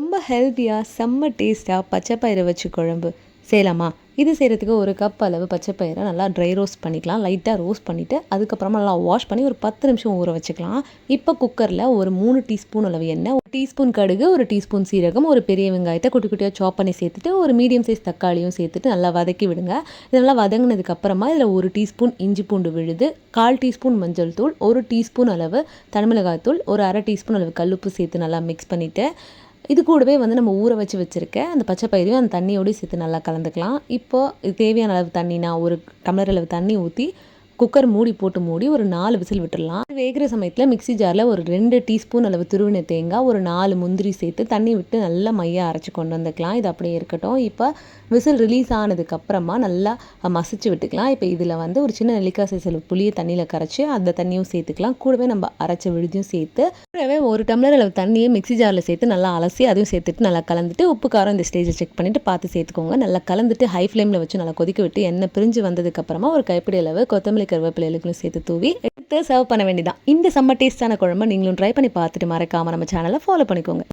ரொம்ப ஹெல்த்தியாக செம்ம டேஸ்ட்டாக பச்சைப்பயிறை வச்சு குழம்பு செய்யலாமா? இது செய்கிறதுக்கு ஒரு கப் அளவு பச்சைப்பயிரை நல்லா ட்ரை ரோஸ்ட் பண்ணிக்கலாம். லைட்டாக ரோஸ்ட் பண்ணிவிட்டு அதுக்கப்புறமா நல்லா வாஷ் பண்ணி ஒரு பத்து நிமிஷம் ஊற வச்சுக்கலாம். இப்போ குக்கரில் ஒரு மூணு டீஸ்பூன் அளவு எண்ணெய் ஒரு டீஸ்பூன் கடுகு ஒரு டீஸ்பூன் சீரகம் ஒரு பெரிய வெங்காயத்தை குட்டி குட்டியாக சாப் பண்ணி சேர்த்துட்டு ஒரு மீடியம் சைஸ் தக்காளியும் சேர்த்துட்டு நல்லா வதக்கி விடுங்க. இதெல்லாம் வதங்கினதுக்கப்புறமா இதில் ஒரு டீஸ்பூன் இஞ்சி பூண்டு விழுது கால் டீஸ்பூன் மஞ்சள் தூள் ஒரு டீஸ்பூன் அளவு தனிமிளகாய் தூள் ஒரு அரை டீஸ்பூன் அளவு கல்லுப்பு சேர்த்து நல்லா மிக்ஸ் பண்ணிவிட்டு இது கூடவே வந்து நம்ம ஊற வச்சு வச்சுருக்க அந்த பச்சை பயிரையும் அந்த தண்ணியோடய சேர்த்து நல்லா கலந்துக்கலாம். இப்போது தேவையான அளவு தண்ணி நான் ஒரு டம்ளர் அளவு தண்ணி ஊற்றி குக்கர் மூடி போட்டு மூடி ஒரு நாலு விசில் விட்டுடலாம் வேகிற சமயத்தில் மிக்ஸி ஜாரில் ஒரு ரெண்டு டீஸ்பூன் அளவு துருவின தேங்காய் ஒரு நாலு முந்திரி சேர்த்து தண்ணி விட்டு நல்லா மையாக அரைச்சி கொண்டு வந்துக்கலாம். இது அப்படியே இருக்கட்டும். இப்போ விசில் ரிலீஸ் ஆனதுக்கப்புறமா நல்லா மசிச்சு விட்டுக்கலாம். இப்போ இதில் வந்து ஒரு சின்ன நெல்லிக்காய் சைஸ் புளியை தண்ணியில் கரைச்சி அந்த தண்ணியும் சேர்த்துக்கலாம். கூடவே நம்ம அரைச்ச விழுதியும் சேர்த்து கூடவே ஒரு டம்ளர் அளவு தண்ணியை மிக்ஸி ஜாரில் சேர்த்து நல்லா அலசி அதையும் சேர்த்துட்டு நல்லா கலந்துட்டு உப்பு காரம் இந்த ஸ்டேஜை செக் பண்ணிவிட்டு பார்த்து சேர்த்துக்கோங்க. நல்லா கலந்துட்டு ஹை ஃப்ளேமில் வச்சு நல்லா கொதிக்க விட்டு எண்ணெய் பிரிஞ்சு வந்ததுக்கப்புறமா ஒரு கைப்பிடி அளவு கொத்தமல்லி கருவேப்பிலை சேர்த்து தூவி எடுத்து சர்வ் பண்ண வேண்டியதான் இந்த செம்ம டேஸ்டான குழம்பு நீங்களும் ட்ரை பண்ணி பார்த்துட்டு மறக்காமல் நம்ம சேனலை ஃபாலோ பண்ணிக்கோங்க.